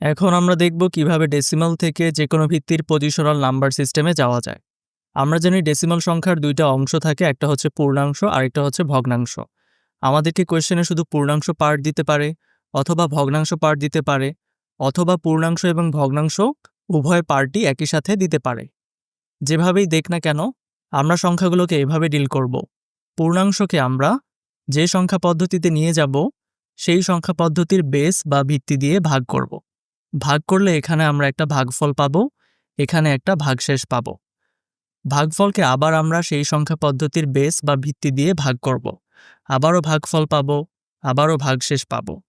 এখন আমরা দেখব কীভাবে ডেসিমাল থেকে যে কোনো ভিত্তির পজিশনাল নাম্বার সিস্টেমে যাওয়া যায়। আমরা জানি ডেসিমাল সংখ্যার দুইটা অংশ থাকে, একটা হচ্ছে পূর্ণাংশ আর একটা হচ্ছে ভগ্নাংশ। আমাদেরকে কোয়েশ্চেনে শুধু পূর্ণাংশ পার্ট দিতে পারে অথবা ভগ্নাংশ পার্ট দিতে পারে অথবা পূর্ণাংশ এবং ভগ্নাংশ উভয় পার্টই একই সাথে দিতে পারে। যেভাবেই দেখ না কেন, আমরা সংখ্যাগুলোকে এভাবে ডিল করব। পূর্ণাংশকে আমরা যে সংখ্যা পদ্ধতিতে নিয়ে যাব, সেই সংখ্যা পদ্ধতির বেস বা ভিত্তি দিয়ে ভাগ করব। ভাগ করলে এখানে আমরা একটা ভাগফল পাব, এখানে একটা ভাগশেষ পাব। ভাগফলকে আবার আমরা সেই সংখ্যা পদ্ধতির বেস বা ভিত্তি দিয়ে ভাগ করব। আবারও ভাগফল পাব, আবারও ভাগশেষ পাব।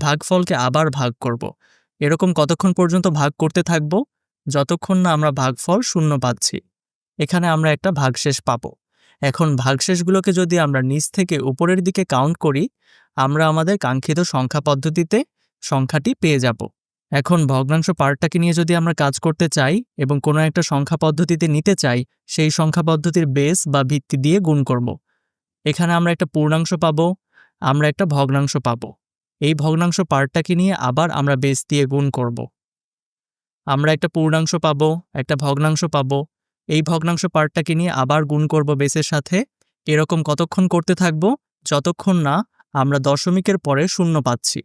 ভাগফলকে আবার ভাগ করব। এরকম কতক্ষণ পর্যন্ত ভাগ করতে থাকব? যতক্ষণ না আমরা ভাগফল শূন্য পাচ্ছি। এখানে আমরা একটা ভাগশেষ পাব। এখন ভাগশেষগুলোকে যদি আমরা নিচ থেকে উপরের দিকে কাউন্ট করি, আমরা আমাদের কাঙ্ক্ষিত সংখ্যা পদ্ধতিতে সংখ্যাটি পেয়ে যাব। এখন ভগ্নাংশ পার্টটাকে নিয়ে যদি আমরা কাজ করতে চাই এবং কোনো একটা সংখ্যা পদ্ধতিতে নিতে চাই, সেই সংখ্যা পদ্ধতির বেস বা ভিত্তি দিয়ে গুণ করব। এখানে আমরা একটা পূর্ণাংশ পাবো, আমরা একটা ভগ্নাংশ পাবো। এই ভগ্নাংশ পার্টটাকে নিয়ে আবার আমরা বেস দিয়ে গুণ করব। আমরা একটা পূর্ণাংশ পাবো, একটা ভগ্নাংশ পাবো। এই ভগ্নাংশ পার্টটাকে নিয়ে আবার গুণ করব বেসের সাথে। এরকম কতক্ষণ করতে থাকব? যতক্ষণ না আমরা দশমিকের পরে শূন্য পাচ্ছি।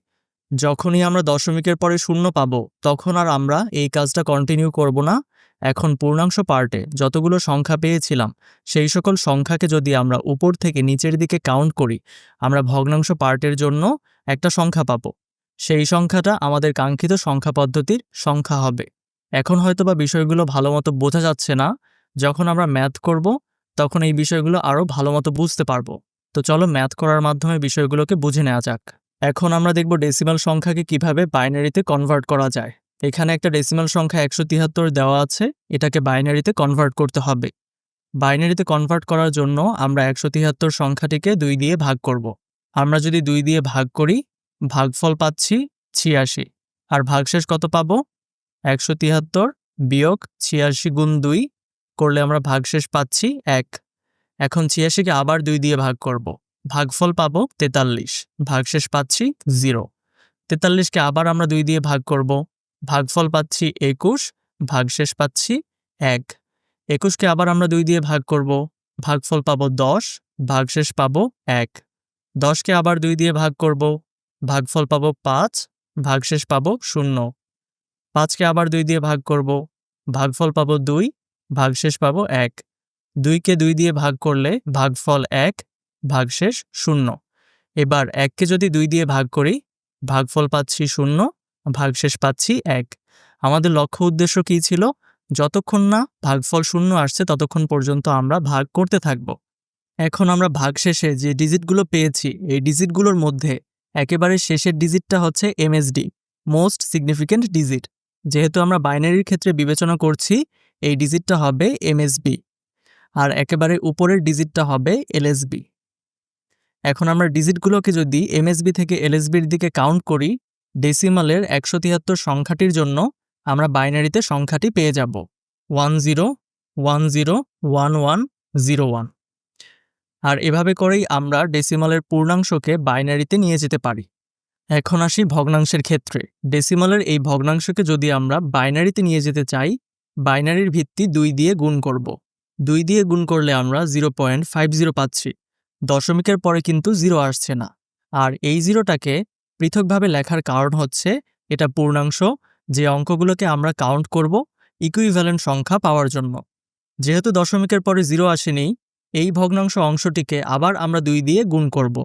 যখনই আমরা দশমিকের পরে শূন্য পাবো, তখন আর আমরা এই কাজটা কন্টিনিউ করব না। এখন পূর্ণাংশ পার্টে যতগুলো সংখ্যা পেয়েছিলাম, সেই সকল সংখ্যাকে যদি আমরা উপর থেকে নিচের দিকে কাউন্ট করি, আমরা ভগ্নাংশ পার্টের জন্য একটা সংখ্যা পাবো। সেই সংখ্যাটা আমাদের কাঙ্ক্ষিত সংখ্যা পদ্ধতির সংখ্যা হবে। এখন হয়তোবা বিষয়গুলো ভালোমতো বোঝা যাচ্ছে না। যখন আমরা ম্যাথ করব, তখন এই বিষয়গুলো আরও ভালোমতো বুঝতে পারব। তো চলো ম্যাথ করার মাধ্যমে বিষয়গুলোকে বুঝে নেওয়া যাক। এখন আমরা দেখব ডেসিমাল সংখ্যাকে কীভাবে বাইনারিতে কনভার্ট করা যায়। এখানে একটা ডেসিমাল সংখ্যা একশো তিয়াত্তর দেওয়া আছে, এটাকে বাইনারিতে কনভার্ট করতে হবে। বাইনারিতে কনভার্ট করার জন্য আমরা একশো তিয়াত্তর সংখ্যাটিকে দুই দিয়ে ভাগ করব। আমরা যদি দুই দিয়ে ভাগ করি, ভাগফল পাচ্ছি ছিয়াশি। আর ভাগশেষ কত পাবো? একশো তিয়াত্তর বিয়োগ ছিয়াশি গুণ দুই করলে আমরা ভাগশেষ পাচ্ছি এক। এখন ছিয়াশিকে আবার দুই দিয়ে ভাগ করব। ভাগফল পাবো তেতাল্লিশ। ভাগশেষ পাচ্ছি জিরো। তেতাল্লিশকে আবার আমরা দুই দিয়ে ভাগ করব। ভাগফল পাচ্ছি একুশ, ভাগশেষ পাচ্ছি এক। একুশকে আবার আমরা দুই দিয়ে ভাগ করব। ভাগফল পাবো দশ, ভাগশেষ পাবো এক। দশকে আবার দুই দিয়ে ভাগ করব। ভাগফল পাবো পাঁচ, ভাগশেষ পাবো শূন্য। পাঁচকে আবার দুই দিয়ে ভাগ করব। ভাগফল পাবো দুই, ভাগশেষ পাবো এক। দুইকে দুই দিয়ে ভাগ করলে ভাগফল এক ভাগশেষ শূন্য। এবার এককে যদি দুই দিয়ে ভাগ করি, ভাগফল পাচ্ছি শূন্য, ভাগশেষ পাচ্ছি এক। আমাদের লক্ষ্য উদ্দেশ্য কী ছিল? যতক্ষণ না ভাগফল শূন্য আসছে, ততক্ষণ পর্যন্ত আমরা ভাগ করতে থাকব। এখন আমরা ভাগশেষে যে ডিজিটগুলো পেয়েছি, এই ডিজিটগুলোর মধ্যে একেবারে শেষের ডিজিটটা হচ্ছে এমএসডি, মোস্ট সিগনিফিক্যান্ট ডিজিট। যেহেতু আমরা বাইনারির ক্ষেত্রে বিবেচনা করছি, এই ডিজিটটা হবে এমএসবি, আর একেবারে উপরের ডিজিটটা হবে এলএসবি। এখন আমরা ডিজিটগুলোকে যদি এমএসবি থেকে এলএসবির দিকে কাউন্ট করি ডেসিমালের একশো তিয়াত্তর সংখ্যাটির জন্য আমরা বাইনারিতে সংখ্যাটি পেয়ে যাব। One zero one zero one one zero one আর এভাবে করেই আমরা ডেসিমালের পূর্ণাংশকে বাইনারিতে নিয়ে যেতে পারি। এখন আসি ভগ্নাংশের ক্ষেত্রে। ডেসিমালের এই ভগ্নাংশকে যদি আমরা বাইনারিতে নিয়ে যেতে চাই বাইনারির ভিত্তি দুই দিয়ে গুণ করব। দুই দিয়ে গুণ করলে আমরা জিরো পয়েন্ট ফাইভ জিরো পাচ্ছি। দশমিকের পরে কিন্তু জিরো আসছে না। আর এই জিরোটাকে পৃথকভাবে লেখার কারণ হচ্ছে, এটা পূর্ণাংশ, যে অঙ্কগুলোকে আমরা কাউন্ট করব ইকুইভ্যালেন্ট সংখ্যা পাওয়ার জন্য। যেহেতু দশমিকের পরে জিরো আসেনি, এই ভগ্নাংশ অংশটিকে আবার আমরা দুই দিয়ে গুণ করব।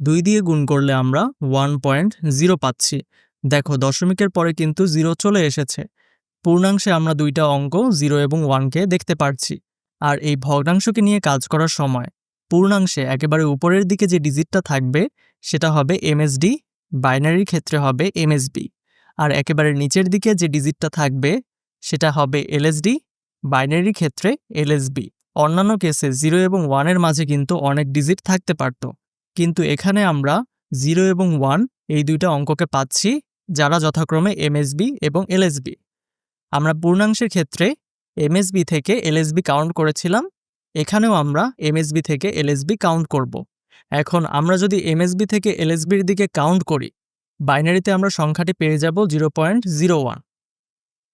দুই দিয়ে গুণ করলে আমরা ওয়ান পয়েন্ট জিরো পাচ্ছি। দেখো, দশমিকের পরে কিন্তু জিরো চলে এসেছে। পূর্ণাংশে আমরা দুইটা অঙ্ক জিরো এবং ওয়ানকে দেখতে পারছি। আর এই ভগ্নাংশকে নিয়ে কাজ করার সময় পূর্ণাংশে, একেবারে উপরের দিকে যে ডিজিটটা থাকবে, সেটা হবে এমএসডি বাইনারির ক্ষেত্রে হবে এমএসবি আর একেবারে নিচের দিকে যে ডিজিটটা থাকবে, সেটা হবে এলএসডি বাইনারির ক্ষেত্রে এলএসবি অন্যান্য কেসে জিরো এবং ওয়ানের মাঝে কিন্তু অনেক ডিজিট থাকতে পারত। কিন্তু এখানে আমরা জিরো এবং ওয়ান, এই দুইটা অঙ্ককে পাচ্ছি, যারা যথাক্রমে এমএসবি এবং এলএসবি আমরা পূর্ণাংশের ক্ষেত্রে এমএসবি থেকে এলএসবি কাউন্ট করেছিলাম এখানেও আমরা এমএসবি থেকে এলএসবি কাউন্ট করব। এখন আমরা যদি এমএসবি থেকে এলএসবির দিকে কাউন্ট করি, বাইনারিতে আমরা সংখ্যাটি পেয়ে যাব জিরো পয়েন্ট জিরো ওয়ান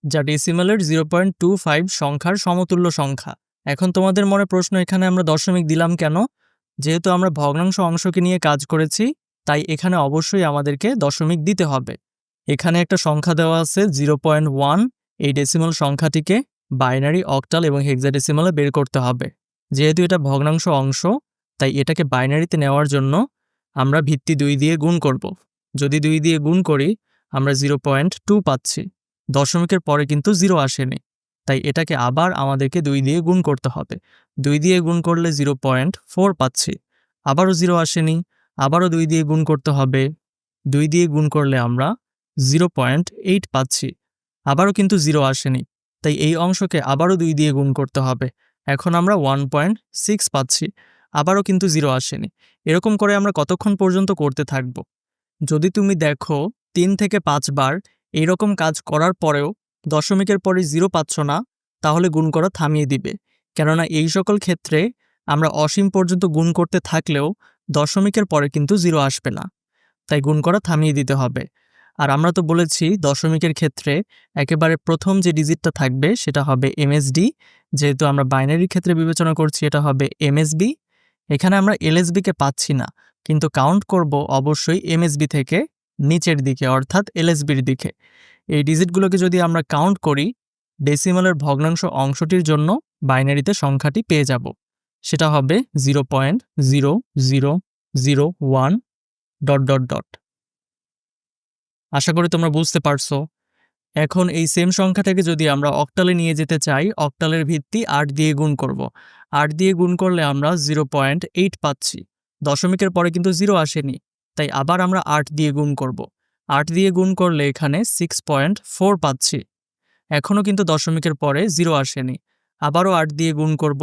যা ডেসিমালের জিরো পয়েন্ট টু ফাইভ সংখ্যার সমতুল্য সংখ্যা। এখন তোমাদের মনে প্রশ্ন, এখানে আমরা দশমিক দিলাম কেন? যেহেতু আমরা ভগ্নাংশ অংশকে নিয়ে কাজ করেছি, তাই এখানে অবশ্যই আমাদেরকে দশমিক দিতে হবে। এখানে একটা সংখ্যা দেওয়া আছে জিরো পয়েন্ট ওয়ান এই ডেসিমাল সংখ্যাটিকে বাইনারি অক্টাল এবং হেক্সাডেসিমালে বের করতে হবে। যেহেতু এটা ভগ্নাংশ অংশ, তাই এটাকে বাইনারিতে নেওয়ার জন্য আমরা ভিত্তি দুই দিয়ে গুণ করব। যদি দুই দিয়ে গুণ করি, আমরা জিরো পয়েন্ট টু পাচ্ছি। দশমিকের পরে কিন্তু জিরো আসেনি। তাই এটাকে আবার আমাদেরকে দুই দিয়ে গুণ করতে হবে। দুই দিয়ে গুণ করলে জিরো পয়েন্ট ফোর পাচ্ছি। আবারও জিরো আসেনি। আবারও দুই দিয়ে গুণ করতে হবে। দুই দিয়ে গুণ করলে আমরা জিরো পয়েন্ট এইট পাচ্ছি। আবারও কিন্তু জিরো আসেনি। তাই এই অংশকে আবারও দুই দিয়ে গুণ করতে হবে। এখন আমরা ওয়ান পয়েন্ট সিক্স পাচ্ছি, আবারও কিন্তু জিরো আসেনি। এরকম করে আমরা কতক্ষণ পর্যন্ত করতে থাকব? যদি তুমি দেখো, তিন থেকে পাঁচবার এইরকম কাজ করার পরেও দশমিকের পরে জিরো পাচ্ছ না, তাহলে গুণ করা থামিয়ে দিবে। কেননা এই সকল ক্ষেত্রে আমরা অসীম পর্যন্ত গুণ করতে থাকলেও দশমিকের পরে কিন্তু জিরো আসবে না। তাই গুণ করা থামিয়ে দিতে হবে। আর আমরা তো বলেছি দশমিকের ক্ষেত্রে একেবারে প্রথম যে ডিজিটটা থাকবে সেটা হবে এমএসডি যেহেতু আমরা বাইনারির ক্ষেত্রে বিবেচনা করছি এটা হবে এমএসবি এখানে আমরা এলএসবিকে পাচ্ছি না। কিন্তু কাউন্ট করব অবশ্যই এমএসবি থেকে নিচের দিকে, অর্থাৎ এলএসবির দিকে। এই ডিজিটগুলোকে যদি আমরা কাউন্ট করি ডেসিমালের ভগ্নাংশ অংশটির জন্য বাইনারিতে সংখ্যাটি পেয়ে যাব। সেটা হবে zero point zero zero zero one dot dot dot আশা করি তোমরা বুঝতে পারছ এখন এই সেম সংখ্যাটাকে যদি আমরা অক্টালে নিয়ে যেতে চাই অক্টালের ভিত্তি আট দিয়ে গুণ করব। আট দিয়ে গুণ করলে আমরা জিরো পয়েন্ট এইট পাচ্ছি দশমিকের পরে কিন্তু জিরো আসেনি, তাই আবার আমরা আট দিয়ে গুণ করব। আট দিয়ে গুণ করলে এখানে সিক্স পয়েন্ট ফোর পাচ্ছি এখনও কিন্তু দশমিকের পরে জিরো আসেনি আবারও আট দিয়ে গুণ করব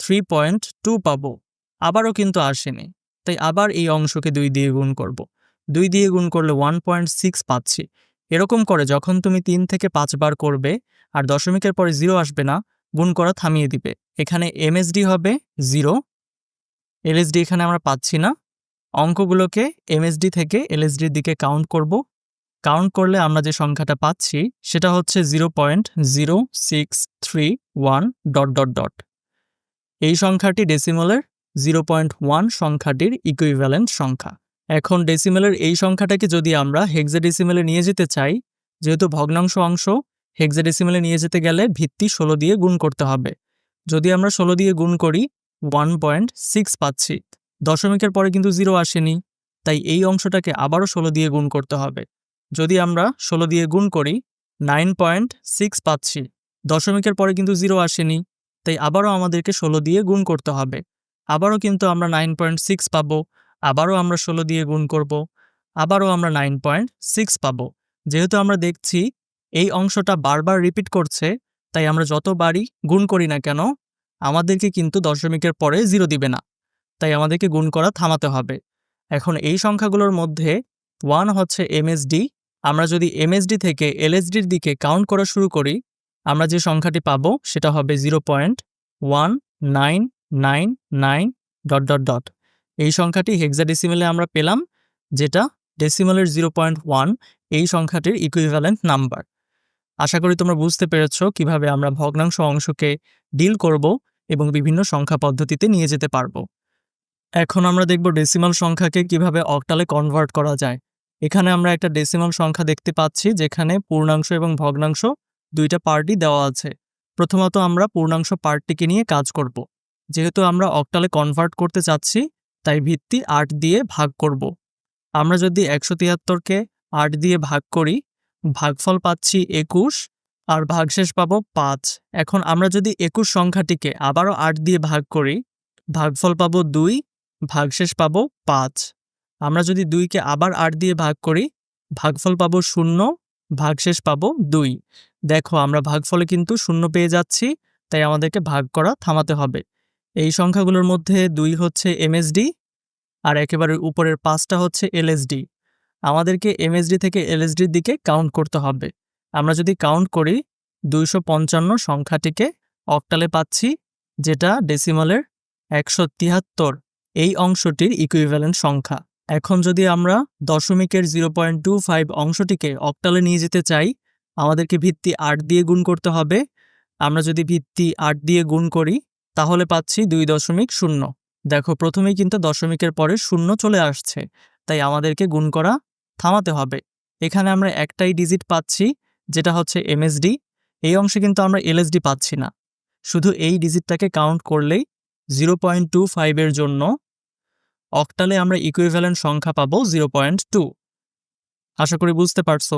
থ্রি পয়েন্ট টু পাবো আবারও কিন্তু আসেনি, তাই আবার এই অংশকে দুই দিয়ে গুণ করব। দুই দিয়ে গুণ করলে ওয়ান পয়েন্ট সিক্স পাচ্ছি। এরকম করে যখন তুমি তিন থেকে পাঁচবার করবে, আর দশমিকের পরে জিরো আসবে না, গুণ করা থামিয়ে দিবে। এখানে এমএসডি হবে জিরো এলএসডি এখানে আমরা পাচ্ছি না। অঙ্কগুলোকে এমএসডি থেকে এলএসডির দিকে কাউন্ট করব। কাউন্ট করলে আমরা যে সংখ্যাটা পাচ্ছি, সেটা হচ্ছে zero point zero six three one dot dot dot এই সংখ্যাটি ডেসিমলের জিরো পয়েন্ট ওয়ান সংখ্যাটির ইকুইভ্যালেন্ট সংখ্যা। এখন ডেসিমেলের এই সংখ্যাটাকে যদি আমরা হেক্সাডেসিমেলে নিয়ে যেতে চাই, যেহেতু ভগ্নাংশ অংশ হেক্সাডেসিমেলে নিয়ে যেতে গেলে ভিত্তি ষোলো দিয়ে গুণ করতে হবে। যদি আমরা ষোলো দিয়ে গুণ করি ওয়ান পয়েন্ট সিক্স পাচ্ছি। দশমিকের পরে কিন্তু জিরো আসেনি, তাই এই অংশটাকে আবারও ষোলো দিয়ে গুণ করতে হবে। যদি আমরা ষোলো দিয়ে গুণ করি নাইন পয়েন্ট সিক্স পাচ্ছি, দশমিকের পরে কিন্তু জিরো আসেনি, তাই আবারও আমাদেরকে ষোলো দিয়ে গুণ করতে হবে। আবারও কিন্তু আমরা নাইন পয়েন্ট সিক্স পাবো আবারও আমরা ষোলো দিয়ে গুণ করব, আবারও আমরা নাইন পয়েন্ট সিক্স পাবো। যেহেতু আমরা দেখছি এই অংশটা বারবার রিপিট করছে, তাই আমরা যতবারই গুণ করি না কেন, আমাদেরকে কিন্তু দশমিকের পরে জিরো দিবে না। তাই আমাদেরকে গুণ করা থামাতে হবে। এখন এই সংখ্যাগুলোর মধ্যে ওয়ান হচ্ছে এমএসডি আমরা যদি এমএসডি থেকে এলএসডির দিকে কাউন্ট করা শুরু করি, আমরা যে সংখ্যাটি পাব সেটা হবে zero point one nine nine nine dot dot dot এই সংখ্যাটি হেক্সাডেসিমেলে আমরা পেলাম, যেটা ডেসিমেলের জিরো পয়েন্ট ওয়ান এই সংখ্যাটির ইকুইভ্যালেন্ট নাম্বার আশা করি তোমরা বুঝতে পেরেছ কীভাবে আমরা ভগ্নাংশ অংশকে ডিল করব এবং বিভিন্ন সংখ্যা পদ্ধতিতে নিয়ে যেতে পারব। এখন আমরা দেখব ডেসিমাল সংখ্যাকে কীভাবে অক্টালে কনভার্ট করা যায়। এখানে আমরা একটা ডেসিমাল সংখ্যা দেখতে পাচ্ছি, যেখানে পূর্ণাংশ এবং ভগ্নাংশ দুইটা পার্টই দেওয়া আছে। প্রথমত আমরা পূর্ণাংশ পার্টটিকে নিয়ে কাজ করব। যেহেতু আমরা অক্টালে কনভার্ট করতে চাচ্ছি তাই ভিত্তি আট দিয়ে ভাগ করব। আমরা যদি একশো তিয়াত্তরকে আট দিয়ে ভাগ করি, ভাগফল পাচ্ছি একুশ, আর ভাগশেষ পাবো পাঁচ। এখন আমরা যদি একুশ সংখ্যাটিকে আবারও আট দিয়ে ভাগ করি, ভাগফল পাবো দুই, ভাগশেষ পাবো পাঁচ। আমরা যদি দুইকে আবার আট দিয়ে ভাগ করি, ভাগফল পাবো শূন্য, ভাগশেষ পাবো দুই। দেখো, আমরা ভাগফলে কিন্তু শূন্য পেয়ে যাচ্ছি, তাই আমাদেরকে ভাগ করা থামাতে হবে। এই সংখ্যাগুলোর মধ্যে দুই হচ্ছে এমএসডি আর একেবারে উপরের পাঁচটা হচ্ছে এলএসডি আমাদেরকে এমএসডি থেকে এলএসডির দিকে কাউন্ট করতে হবে। আমরা যদি কাউন্ট করি, দুইশো পঞ্চান্ন সংখ্যাটিকে অক্টালে পাচ্ছি, যেটা ডেসিমালের একশো তিয়াত্তর। এই অংশটির ইকুইভ্যালেন্ট সংখ্যা। এখন যদি আমরা দশমিকের জিরো পয়েন্ট টু ফাইভ অংশটিকে অক্টালে নিয়ে যেতে চাই, আমাদেরকে ভিত্তি আট দিয়ে গুণ করতে হবে। আমরা যদি ভিত্তি আট দিয়ে গুণ করি তাহলে পাচ্ছি দুই দশমিক শূন্য। দেখো, প্রথমেই কিন্তু দশমিকের পরে শূন্য চলে আসছে। তাই আমাদেরকে গুণ করা থামাতে হবে। এখানে আমরা একটাই ডিজিট পাচ্ছি, যেটা হচ্ছে এমএসডি এই অংশে কিন্তু আমরা এলএসডি পাচ্ছি না। শুধু এই ডিজিটটাকে কাউন্ট করলেই জিরো পয়েন্ট টু ফাইভের জন্য অক্টালে আমরা ইকুইভ্যালেন্ট সংখ্যা পাবো জিরো পয়েন্ট টু আশা করি বুঝতে পারছ?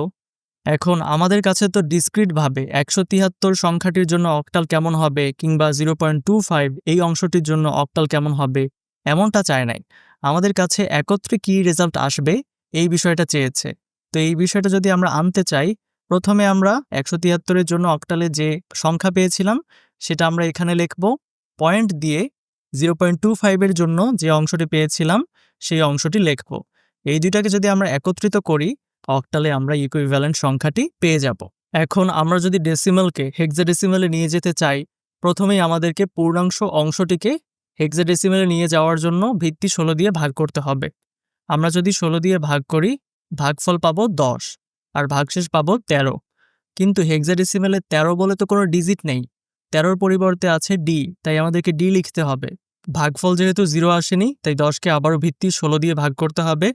এখন আমাদের কাছে তো ডিসক্রিটভাবে একশো তিয়াত্তর সংখ্যাটির জন্য অক্টাল কেমন হবে কিংবা জিরো পয়েন্ট টু ফাইভ এই অংশটির জন্য অক্টাল কেমন হবে, এমনটা চায় নাই। আমাদের কাছে একত্রে কী রেজাল্ট আসবে এই বিষয়টা চেয়েছে। তো এই বিষয়টা যদি আমরা আনতে চাই, প্রথমে আমরা একশো তিয়াত্তরের জন্য অক্টালে যে সংখ্যা পেয়েছিলাম, সেটা আমরা এখানে লিখব। পয়েন্ট দিয়ে জিরো পয়েন্ট টু ফাইভের জন্য যে অংশটি পেয়েছিলাম, সেই অংশটি লিখব। এই দুইটাকে যদি আমরা একত্রিত করি অক্টালে আমরা ইকুইভ্যালেন্ট সংখ্যাটি পেয়ে যাব। এখন আমরা যদি ডেসিমেলকে হেক্সাডেসিমেলে নিয়ে যেতে চাই, প্রথমেই আমাদেরকে পূর্ণাংশ অংশটিকে হেক্সাডেসিমেলে নিয়ে যাওয়ার জন্য ভিত্তি ষোলো দিয়ে ভাগ করতে হবে। আমরা যদি ষোলো দিয়ে ভাগ করি, ভাগফল পাবো দশ, আর ভাগশেষ পাবো তেরো। কিন্তু হেক্সাডেসিমেলে তেরো বলে তো কোনো ডিজিট নেই। তেরোর পরিবর্তে আছে ডি তাই আমাদেরকে ডি লিখতে হবে। ভাগফল যেহেতু জিরো আসেনি, তাই দশকে আবারও ভিত্তি ষোলো দিয়ে ভাগ করতে হবে।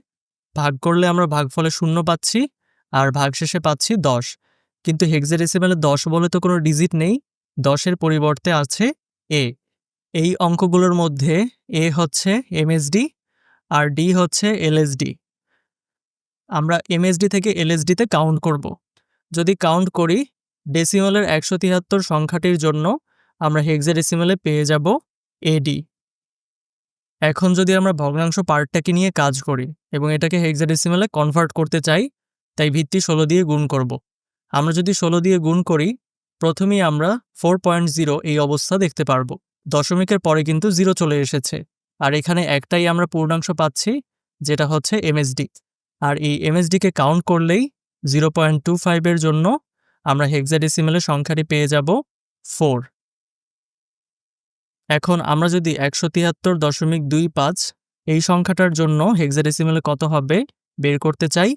ভাগ করলে আমরা ভাগফলে শূন্য পাচ্ছি আর ভাগশেষে পাচ্ছি দশ। কিন্তু হেক্সাডেসিমেলে দশ বলে তো কোনো ডিজিট নেই, দশের পরিবর্তে আছে এ। এই অঙ্কগুলোর মধ্যে এ হচ্ছে এমএসডি আর ডি হচ্ছে এলএসডি। আমরা এমএসডি থেকে এলএসডিতে কাউন্ট করব। যদি কাউন্ট করি ডেসিমেলের একশো তিয়াত্তর সংখ্যাটির জন্য আমরা হেক্সাডেসিমেলে পেয়ে যাব এডি এখন যদি আমরা ভগ্নাংশ পার্টটাকে নিয়ে কাজ করি এবং এটাকে হেক্সাডেসিমেলে কনভার্ট করতে চাই, তাই ভিত্তি ষোলো দিয়ে গুণ করব। আমরা যদি ষোলো দিয়ে গুণ করি, প্রথমেই আমরা ফোর পয়েন্ট জিরো এই অবস্থা দেখতে পারব। দশমিকের পরে কিন্তু জিরো চলে এসেছে। আর এখানে একটাই আমরা পূর্ণাংশ পাচ্ছি, যেটা হচ্ছে এমএসডি আর এই এমএসডিকে কাউন্ট করলেই জিরো পয়েন্ট টু ফাইভের জন্য আমরা হেক্সাডেসিমেলের সংখ্যাটি পেয়ে যাব ফোর এখন আমরা যদি একশো তিয়াত্তর দশমিক দুই পাঁচ এই সংখ্যাটার জন্য হেক্সাডেসিমেলে কত হবে বের করতে চাই,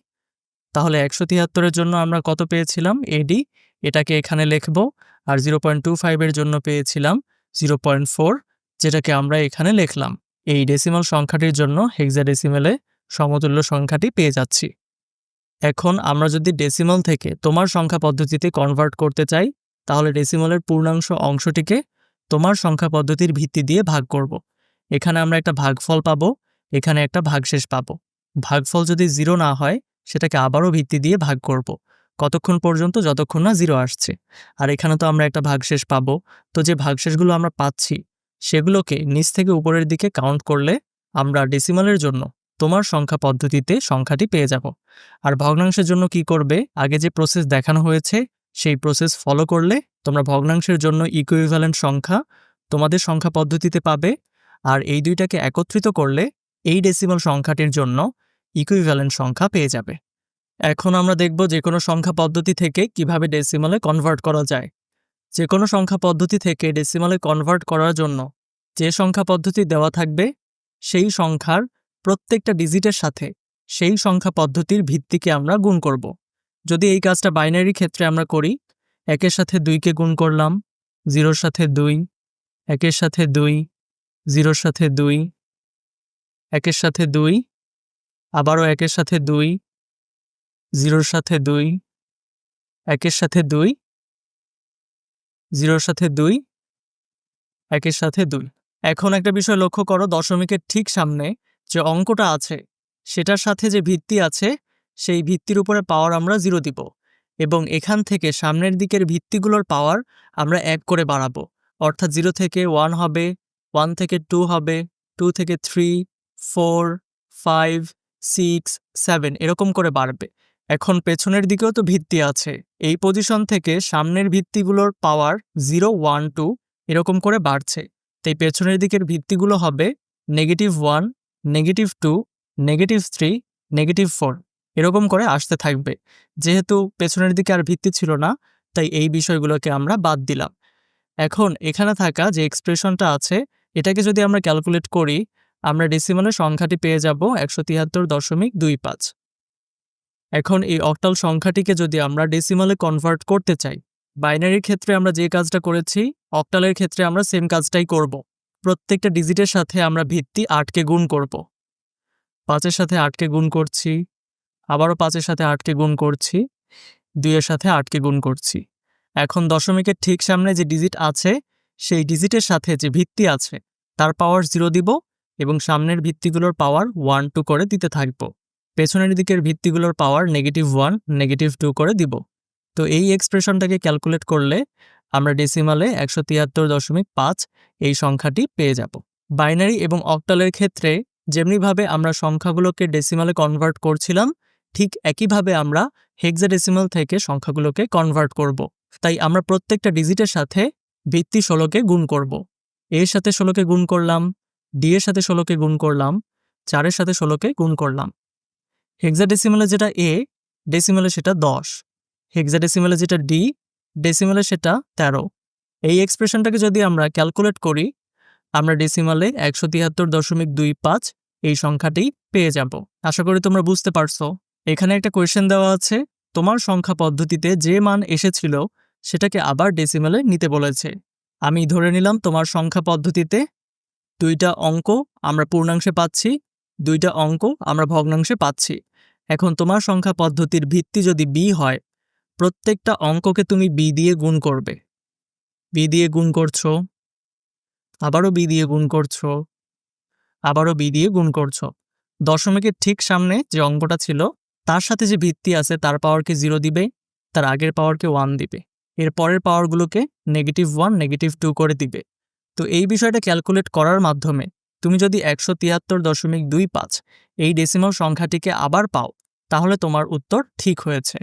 তাহলে একশো তিয়াত্তরের জন্য আমরা কত পেয়েছিলাম? এডি এটাকে এখানে লিখব, আর জিরো পয়েন্ট টু ফাইভের জন্য পেয়েছিলাম জিরো পয়েন্ট ফোর যেটাকে আমরা এখানে লিখলাম। এই ডেসিমাল সংখ্যাটির জন্য হেক্সাডেসিমেলে সমতুল্য সংখ্যাটি পেয়ে যাচ্ছি। এখন আমরা যদি ডেসিমাল থেকে তোমার সংখ্যা পদ্ধতিতে কনভার্ট করতে চাই, তাহলে ডেসিমালের পূর্ণাংশ অংশটিকে তোমার সংখ্যা পদ্ধতির ভিত্তি দিয়ে ভাগ করব। এখানে আমরা একটা ভাগফল পাব, এখানে একটা ভাগশেষ পাব। ভাগফল যদি জিরো না হয়, সেটাকে আবারও ভিত্তি দিয়ে ভাগ করব। কতক্ষণ পর্যন্ত? যতক্ষণ না জিরো আসছে। আর এখানে তো আমরা একটা ভাগশেষ পাবো। তো যে ভাগশেষগুলো আমরা পাচ্ছি, সেগুলোকে নিচ থেকে উপরের দিকে কাউন্ট করলে আমরা ডেসিমালের জন্য তোমার সংখ্যা পদ্ধতিতে সংখ্যাটি পেয়ে যাব। আর ভগ্নাংশের জন্য কি করবে? আগে যে প্রসেস দেখানো হয়েছে সেই প্রসেস ফলো করলে তোমরা ভগ্নাংশের জন্য ইকুইভ্যালেন্ট সংখ্যা তোমাদের সংখ্যা পদ্ধতিতে পাবে। আর এই দুইটাকে একত্রিত করলে এই ডেসিমাল সংখ্যাটির জন্য ইকুইভ্যালেন্ট সংখ্যা পেয়ে যাবে। এখন আমরা দেখব যে কোনো সংখ্যা পদ্ধতি থেকে কীভাবে ডেসিমালে কনভার্ট করা যায়। যে কোনো সংখ্যা পদ্ধতি থেকে ডেসিমালে কনভার্ট করার জন্য যে সংখ্যা পদ্ধতি দেওয়া থাকবে, সেই সংখ্যার প্রত্যেকটা ডিজিটের সাথে সেই সংখ্যা পদ্ধতির ভিত্তিকে আমরা গুণ করব। যদি এই কাজটা বাইনারি ক্ষেত্রে আমরা করি, একের সাথে দুইকে গুণ করলাম, জিরোর সাথে দুই, একের সাথে দুই, জিরোর সাথে দুই, একের সাথে দুই, আবারও একের সাথে দুই, জিরোর সাথে দুই, একের সাথে দুই, জিরোর সাথে দুই, একের সাথে দুই। এখন একটা বিষয় লক্ষ্য করো, দশমিকের ঠিক সামনে যে অঙ্কটা আছে, সেটার সাথে যে ভিত্তি আছে সেই ভিত্তির উপরে পাওয়ার আমরা জিরো দিব এবং এখান থেকে সামনের দিকের ভিত্তিগুলোর পাওয়ার আমরা এক করে বাড়াবো। অর্থাৎ জিরো থেকে ওয়ান হবে ওয়ান থেকে টু হবে টু থেকে three four five six seven এরকম করে বাড়বে। এখন পেছনের দিকেও তো ভিত্তি আছে। এই পজিশন থেকে সামনের ভিত্তিগুলোর পাওয়ার জিরো ওয়ান টু এরকম করে বাড়ছে। তাই পেছনের দিকের ভিত্তিগুলো হবে negative one negative two negative three negative four এরকম করে আসতে থাকবে। যেহেতু পেছনের দিকে আর ভিত্তি ছিল না, তাই এই বিষয়গুলোকে আমরা বাদ দিলাম। এখন এখানে থাকা যে এক্সপ্রেশনটা আছে, এটাকে যদি আমরা ক্যালকুলেট করি, আমরা ডেসিমালে সংখ্যাটি পেয়ে যাব একশো তিয়াত্তর দশমিক দুই পাঁচ। এখন এই অক্টাল সংখ্যাটিকে যদি আমরা ডেসিমালে কনভার্ট করতে চাই বাইনারির ক্ষেত্রে আমরা যে কাজটা করেছি, অক্টালের ক্ষেত্রে আমরা সেম কাজটাই করব। প্রত্যেকটা ডিজিটের সাথে আমরা ভিত্তি আটকে গুণ করব। পাঁচের সাথে আটকে গুণ করছি আবারও পাঁচের সাথে আটকে গুণ করছি, দুইয়ের সাথে আটকে গুণ করছি। এখন দশমিকের ঠিক সামনে যে ডিজিট আছে, সেই ডিজিটের সাথে যে ভিত্তি আছে, তার পাওয়ার জিরো দিব এবং সামনের ভিত্তিগুলোর পাওয়ার ওয়ান টু করে দিতে থাকব। পেছনের দিকের ভিত্তিগুলোর power negative one negative two করে দিব। তো এই এক্সপ্রেশনটাকে ক্যালকুলেট করলে আমরা ডেসিমালে একশো তিয়াত্তর দশমিক পাঁচ এই সংখ্যাটি পেয়ে যাব। বাইনারি এবং অক্টালের ক্ষেত্রে যেমনিভাবে আমরা সংখ্যাগুলোকে ডেসিমালে কনভার্ট করছিলাম ঠিক একইভাবে আমরা হেক্সাডেসিমাল থেকে সংখ্যাগুলোকে কনভার্ট করব। তাই আমরা প্রত্যেকটা ডিজিটের সাথে ভিত্তি ষোলোকে গুণ করব। এর সাথে ষোলোকে গুণ করলাম, ডি এর সাথে ষোলোকে গুণ করলাম চারের সাথে ষোলোকে গুণ করলাম। হেক্সাডেসিমালে যেটা এ ডেসিমালে সেটা দশ। হেক্সাডেসিমালে যেটা ডি ডেসিমালে সেটা তেরো। এই এক্সপ্রেশনটাকে যদি আমরা ক্যালকুলেট করি, আমরা ডেসিমালে একশো তিয়াত্তর দশমিক দুই পাঁচ এই সংখ্যাটি পেয়ে যাব। আশা করি তোমরা বুঝতে পারছ। এখানে একটা কোয়েশ্চেন দেওয়া আছে। তোমার সংখ্যা পদ্ধতিতে যে মান এসেছিল, সেটাকে আবার ডেসিমালে নিতে বলেছে। আমি ধরে নিলাম তোমার সংখ্যা পদ্ধতিতে দুইটা অঙ্ক আমরা পূর্ণাংশে পাচ্ছি, দুইটা অঙ্ক আমরা ভগ্নাংশে পাচ্ছি। এখন তোমার সংখ্যা পদ্ধতির ভিত্তি যদি বি হয়, প্রত্যেকটা অঙ্ককে তুমি বি দিয়ে গুণ করবে। বি দিয়ে গুণ করছ, আবারও বি দিয়ে গুণ করছ, আবারও বি দিয়ে গুণ করছ। দশমিকের ঠিক সামনে যে অঙ্কটা ছিল তার সাথে যে ভিত্তি আছে, তার পাওয়ারকে জিরো দিবে, তার আগের পাওয়ারকে ওয়ান দিবে। এর পরের পাওয়ারগুলোকে নেগেটিভ ওয়ান নেগেটিভ টু করে দিবে। তো এই বিষয়টা ক্যালকুলেট করার মাধ্যমে তুমি যদি একশো তিয়াত্তর দশমিক দুই পাঁচ এই ডেসিমাল সংখ্যাটিকে আবার পাও, তাহলে তোমার উত্তর ঠিক হয়েছে।